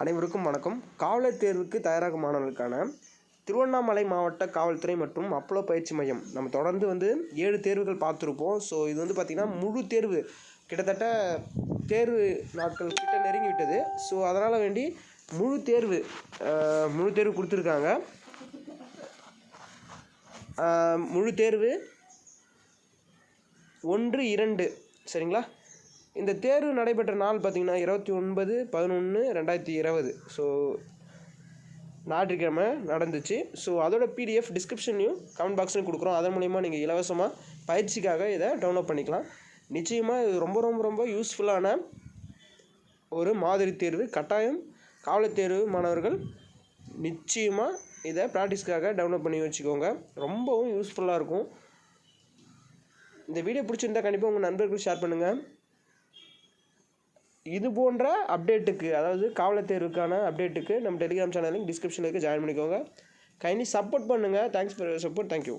அனைவருக்கும் வணக்கம். காவலர் தேர்வுக்கு தயாராகும் மாணவர்களுக்கான திருவண்ணாமலை மாவட்ட காவல்துறை மற்றும் அப்பளோ பயிற்சி மையம். நம்ம தொடர்ந்து வந்து ஏழு தேர்வுகள் பார்த்துருப்போம். ஸோ இது வந்து பார்த்திங்கன்னா முழு தேர்வு. கிட்டத்தட்ட தேர்வு நாட்கள் கிட்ட நெருங்கி விட்டது ஸோ அதனால் வேண்டி முழு தேர்வு முழு தேர்வு கொடுத்துருக்காங்க. முழு தேர்வு ஒன்று இரண்டு. சரிங்களா? இந்த தேர்வு நடைபெற்ற நாள் பார்த்தீங்கன்னா இருபத்தி ஒன்பது பதினொன்று ரெண்டாயிரத்தி இருபது. ஸோ ஞாயிற்றுக்கிழமை நடந்துச்சு. ஸோ அதோட பிடிஎஃப் டிஸ்கிரிப்ஷன்லையும் கமெண்ட் பாக்ஸ்லையும் கொடுக்குறோம். அதன் மூலிமா நீங்கள் இலவசமாக பயிற்சிக்காக இதை டவுன்லோட் பண்ணிக்கலாம். நிச்சயமாக இது ரொம்ப ரொம்ப ரொம்ப யூஸ்ஃபுல்லான ஒரு மாதிரி தேர்வு. கட்டாயம் காவல் தேர்வு மாணவர்கள் நிச்சயமாக இதை ப்ராக்டிஸ்க்காக டவுன்லோட் பண்ணி வச்சுக்கோங்க. ரொம்பவும் யூஸ்ஃபுல்லாக இருக்கும். இந்த வீடியோ பிடிச்சிருந்தா கண்டிப்பாக உங்கள் நண்பர்களுக்கு ஷேர் பண்ணுங்கள் இது போன்ற அப்டேட்டுக்கு அதாவது காவலர் தேர்வுக்கான அப்டேட்டுக்கு நம்ம டெலிகிராம் சேனல் லிங்க் டிஸ்கிரிப்ஷனில் இருக்குது ஜாயின் பண்ணிக்கோங்க. கைண்ட்லி சப்போர்ட் பண்ணுங்கள் thanks for support thank you